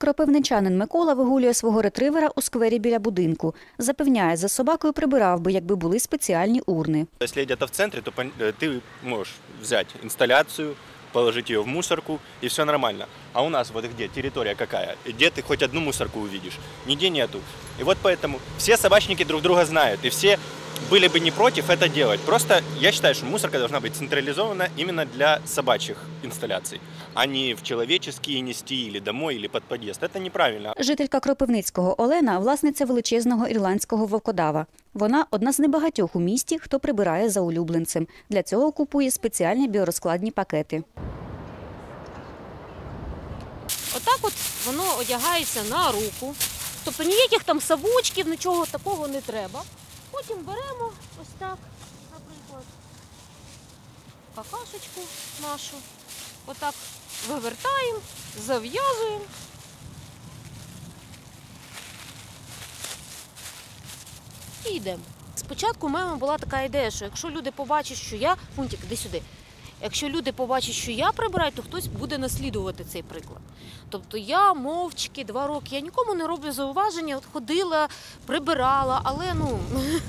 Кропивничанин Микола вигулює свого ретривера у сквері біля будинку. Запевняє, за собакою прибирав би, якби були спеціальні урни. Если где-то в центре, то пон- э, ты можешь взять инсталляцию, положить ее в мусорку, и все нормально. А у нас вот где территория какая? Где ты хоть одну мусорку увидишь? Нигде нету. И вот поэтому все собачники друг друга знают, и все были бы не против это делать. Просто я считаю, что мусорка должна быть централизована именно для собачьих инсталляций, а не в человеческие нести или домой, или под подъезд. Это неправильно. Жителька Кропивницького Олена – власниця величезного ірландського вовкодава. Вона – одна з небагатьох у місті, хто прибирає за улюбленцем. Для цього купує спеціальні біорозкладні пакети. Отак от воно одягається на руку. Тобто ніяких там савучків, нічого такого не треба. Потім беремо ось так, наприклад, какашечку нашу. Отак вивертаємо, зав'язуємо. І йдемо. Спочатку у мене була така ідея, що якщо люди побачать, що я. Фунтик, іди сюди. Якщо люди побачать, що я прибираю, то хтось буде наслідувати цей приклад. Тобто я мовчки два роки, я нікому не роблю зауваження, от ходила, прибирала, але ну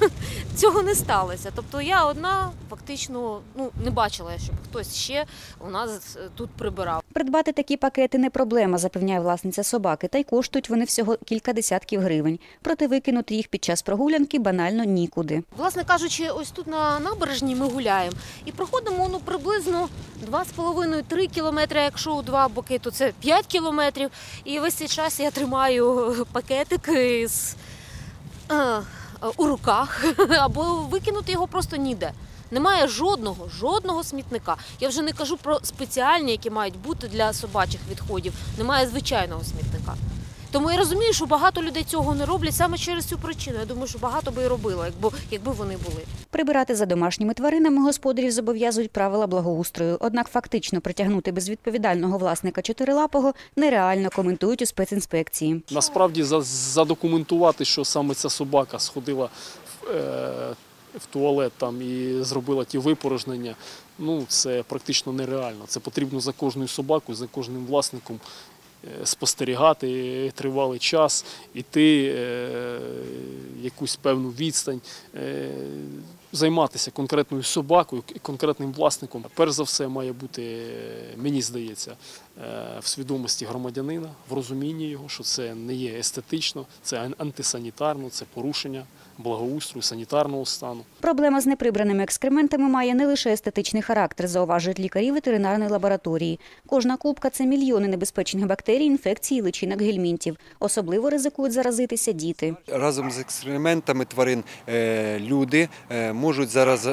цього не сталося. Тобто я одна фактично ну, не бачила, щоб хтось ще у нас тут прибирав. Придбати такі пакети не проблема, запевняє власниця собаки, та й коштують вони всього кілька десятків гривень. Проте викинути їх під час прогулянки банально нікуди. Власне кажучи, ось тут на набережній ми гуляємо і проходимо ну, приблизно 2,5-3 кілометри. Якщо у два боки, то це 5 кілометрів. І весь цей час я тримаю пакетик з, е, у руках, або викинути його просто ніде. Немає жодного, жодного смітника. Я вже не кажу про спеціальні, які мають бути для собачих відходів. Немає звичайного смітника. Тому я розумію, що багато людей цього не роблять саме через цю причину. Я думаю, що багато би і робило, якби, якби вони були. Прибирати за домашніми тваринами господарів зобов'язують правила благоустрою. Однак фактично притягнути безвідповідального власника чотирилапого нереально коментують у спецінспекції. Насправді за- задокументувати, що саме ця собака сходила в, е, в туалет там і зробила ті випорожнення, ну це практично нереально. Це потрібно за кожною собакою, за кожним власником е, спостерігати тривалий час, іти е, якусь певну відстань. Е, Займатися конкретною собакою, і конкретним власником, перш за все, має бути, мені здається, е, в свідомості громадянина, в розумінні його, що це не є естетично, це антисанітарно, це порушення благоустрою, санітарного стану. Проблема з неприбраними екскрементами має не лише естетичний характер, зауважують лікарі ветеринарної лабораторії. Кожна клубка це мільйони небезпечних бактерій, інфекцій, і личинок гельмінтів. Особливо ризикують заразитися діти. Разом з експериментами тварин е, люди е, можуть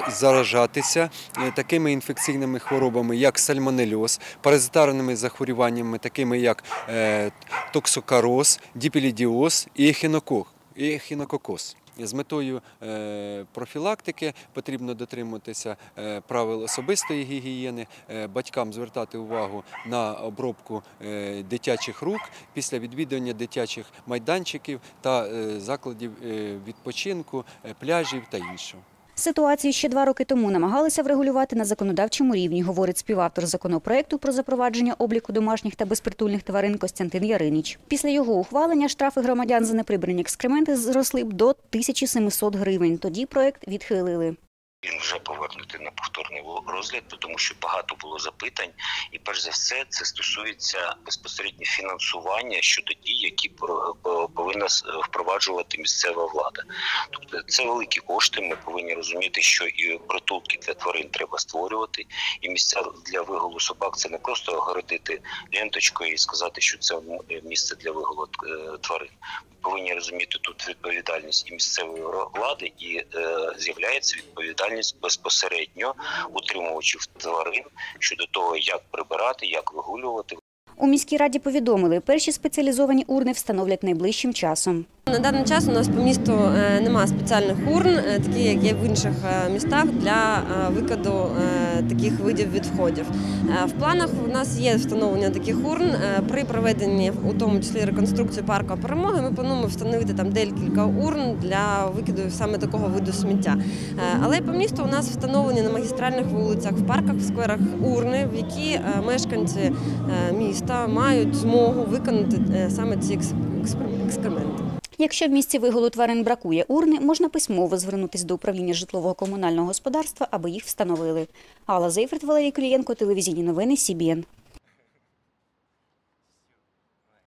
заражатися е, такими інфекційними хворобами, як сальмонельоз, паразитарними захворюваннями, такими як е, токсокароз, діпілідіоз і ехінокок- ехінококоз. З метою е, профілактики потрібно дотримуватися правил особистої гігієни, батькам звертати увагу на обробку дитячих рук після відвідування дитячих майданчиків та закладів відпочинку, пляжів та іншого. Ситуацію ще два роки тому намагалися врегулювати на законодавчому рівні, говорить співавтор законопроекту про запровадження обліку домашніх та безпритульних тварин Костянтин Яриніч. Після його ухвалення штрафи громадян за неприбрані екскременти зросли б до 1700 гривень. Тоді проект відхилили. Він вже повернутий на повторний розгляд, тому що багато було запитань, і перш за все це стосується безпосередньо фінансування щодо дій, які повинна впроваджувати місцева влада. Тобто це великі кошти. Ми повинні розуміти, що і притулки для тварин треба створювати, і місця для вигулу собак це не просто огородити ленточкою і сказати, що це місце для вигулу е, тварин. Ми повинні розуміти тут відповідальність і місцевої влади, і е, з'являється відповідальність безпосередньо утримувачів тварин щодо того, як прибирати, як вигулювати. У міській раді повідомили, перші спеціалізовані урни встановлять найближчим часом. На даний час у нас по місту е, нема спеціальних урн, е, такі як є в інших е, містах для викиду таких видів відходів. В планах у нас є встановлення таких урн при проведенні, у тому числі реконструкції парку перемоги. Ми плануємо встановити там декілька урн для викиду саме такого виду сміття. Але по місту у нас встановлені на магістральних вулицях, в парках, в скверах урни, в які мешканці міста мають змогу виконати саме ці екс- екскременти. Якщо в місці вигулу тварин бракує урни, можна письмово звернутися до управління житлово-комунального господарства, аби їх встановили. Алла Зейферт, Валерій Кулієнко, телевізійні новини СІБІН.